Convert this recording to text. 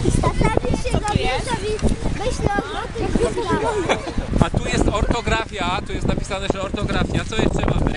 Stawisz tak się Gabriuszowi myślą o tym, A tu jest ortografia, tu jest napisane, że ortografia. Co jeszcze mamy?